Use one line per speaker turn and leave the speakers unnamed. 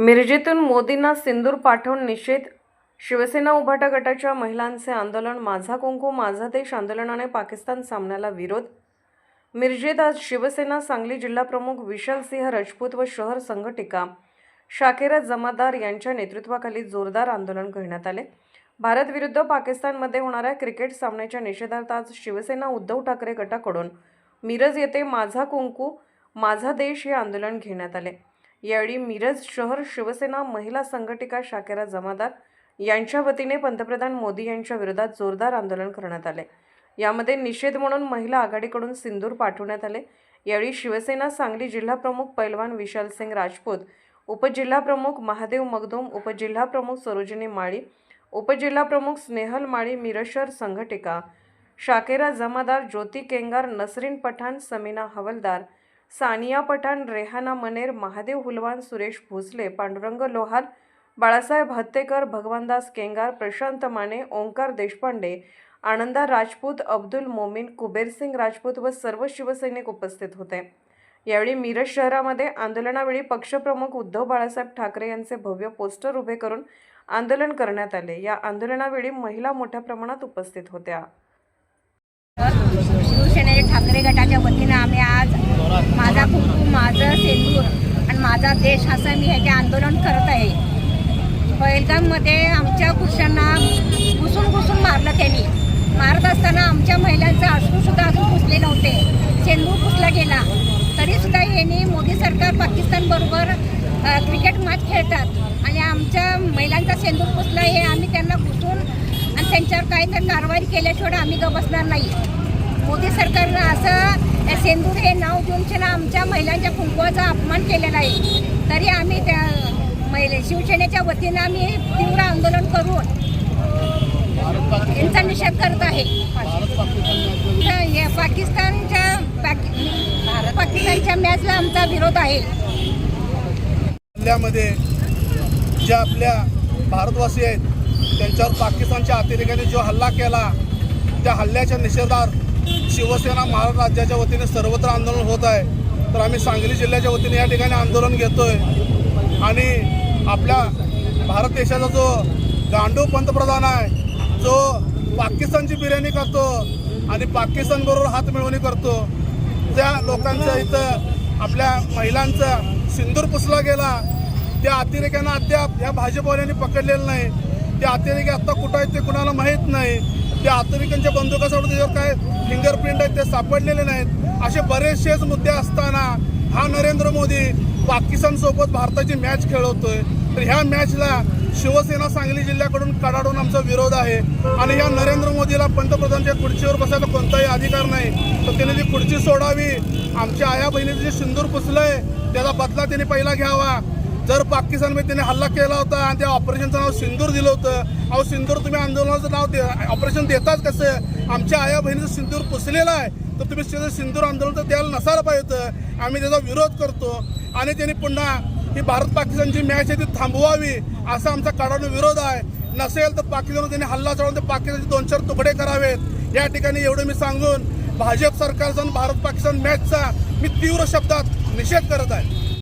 मिरजेतून मोदींना सिंदूर पाठवून निषेध. शिवसेना उभाटा गटाच्या महिलांचे आंदोलन माझा कुंकू माझा देश आंदोलनाने पाकिस्तान सामन्याला विरोध. मिरजेत आज शिवसेना सांगली जिल्हाप्रमुख विशाल सिंह राजपूत व शहर संघटिका शाकेरा जमादार यांच्या नेतृत्वाखाली जोरदार आंदोलन करण्यात आले. भारत विरुद्ध पाकिस्तानमध्ये होणाऱ्या क्रिकेट सामन्याच्या निषेधार्थ आज शिवसेना उद्धव ठाकरे गटाकडून मिरज येथे माझा कुंकू माझा देश हे आंदोलन घेण्यात आले. यावेळी मिरज शहर शिवसेना महिला संघटिका शाकेरा जमादार यांच्या वतीने पंतप्रधान मोदी यांच्या विरोधात जोरदार आंदोलन करण्यात आले. यामध्ये निषेध म्हणून महिला आघाडीकडून सिंदूर पाठवण्यात आले. यावेळी शिवसेना सांगली जिल्हाप्रमुख पैलवान विशाल सिंग राजपूत उपजिल्हाप्रमुख महादेव मगदूम उपजिल्हाप्रमुख सरोजिनी माळी उपजिल्हाप्रमुख स्नेहल माळी मिरशर संघटिका शाकेरा जमादार ज्योती केंगार नसरीन पठाण समीना हवलदार सानिया पठाण रेहाना मनेर महादेव हुलवान सुरेश भोसले पांडुरंग लोहार बाळासाहेब हत्तेकर भगवानदास केंगार प्रशांत माने ओंकार देशपांडे आनंदा राजपूत अब्दुल मोमीन कुबेरसिंग राजपूत व सर्व शिवसैनिक उपस्थित होते. यावेळी मिरज शहरामध्ये आंदोलनावेळी पक्षप्रमुख उद्धव बाळासाहेब ठाकरे यांचे भव्य पोस्टर उभे करून आंदोलन करण्यात आले. या आंदोलनावेळी महिला मोठ्या प्रमाणात उपस्थित होत्या.
शिवसेनेच्या ठाकरे गटाच्या वतीनं आम्ही आज माझा कुंकू माझं सेंदूर आणि माझा देश असं मी ह्याचे आंदोलन करत आहे. हो, पहिलगाममध्ये आमच्या पुरुषांना घुसून घुसून मारलं त्यांनी. मारत असताना आमच्या महिलांचं अश्रूसुद्धा अजून पुसले नव्हते. सेंदूर पुसला गेला. तरीसुद्धा यांनी मोदी सरकार पाकिस्तानबरोबर क्रिकेट मॅच खेळतात. आणि आमच्या महिलांचा सेंदूर पुसला हे आम्ही त्यांना घुसून आणि त्यांच्यावर काहीतरी कारवाई केल्याशिवाय आम्ही ग बसणार नाही. मोदी सरकारनं असं या सेंदूर हे नाव घेऊन आमच्या महिलांच्या कुंकवाचा अपमान केलेला आहे. तरी आम्ही त्या महिले शिवसेनेच्या वतीनं आम्ही तीव्र आंदोलन करून यांचा निषेध करत आहे. पाकिस्तानच्या पाकि- भारत पाकिस्तानच्या मॅचला आमचा विरोध आहे.
हल्ल्यामध्ये ज्या आपल्या भारतवासी आहेत त्यांच्यावर पाकिस्तानच्या अतिरेक्याने जो हल्ला केला त्या हल्ल्याच्या निषेधार्थ शिवसेना महाराष्ट्र राज्याच्या वतीने सर्वत्र आंदोलन होत आहे. तर आम्ही सांगली जिल्ह्याच्या वतीने या ठिकाणी आंदोलन घेतोय. आणि आपल्या भारत देशाचा जो गांडू पंतप्रधान आहे जो पाकिस्तानची बिर्याणी करतो आणि पाकिस्तानबरोबर हात मिळवणी करतो. त्या लोकांचं इथं आपल्या महिलांचा सिंदूर पुसला गेला. त्या अतिरेक्यांना अद्याप या भाजपवाल्यांनी पकडलेलं नाही. त्या अतिरेकी आत्ता कुठं आहेत ते कुणाला माहीत नाही. त्या अतिरेक्यांच्या बंदुकासोबत त्याच्यावर काय फिंगरप्रिंट आहेत ते सापडलेले नाहीत. असे बरेचसेच मुद्दे असताना हा नरेंद्र मोदी पाकिस्तानसोबत भारताची मॅच खेळवतोय. तर ह्या मॅचला शिवसेना सांगली जिल्ह्याकडून कडाडून आमचा विरोध आहे. आणि या नरेंद्र मोदीला पंतप्रधानच्या खुर्चीवर बसायला कोणताही अधिकार नाही. तर त्याने ती खुर्ची सोडावी. आमच्या आया बहिणीचं जे सिंदूर पुसलंय त्याचा बदला त्याने पहिला घ्यावा. जर पाकिस्तानमध्ये त्याने हल्ला केला होता आणि त्या ऑपरेशनचं नाव सिंदूर दिलं होतं अहो सिंदूर तुम्ही आंदोलनाचं नाव दे ऑपरेशन देताच कसं? आमच्या आया बहिणीचं सिंदूर पुसलेलं आहे. तर तुम्ही त्याचं सिंदूर आंदोलन तर द्यायला नसायला पाहिजे होतं. आम्ही त्याचा विरोध करतो. आणि त्यांनी पुन्हा ही भारत पाकिस्तानची मॅच आहे ती थांबवावी असा आमचा कडाडून विरोध आहे. नसेल तर पाकिस्तान त्यांनी हल्ला चढवून ते पाकिस्तानचे दोन चार तुकडे करावेत. या ठिकाणी एवढं मी सांगून भाजप सरकारचा आणि भारत पाकिस्तान मॅचचा मी तीव्र शब्दात निषेध करत आहे.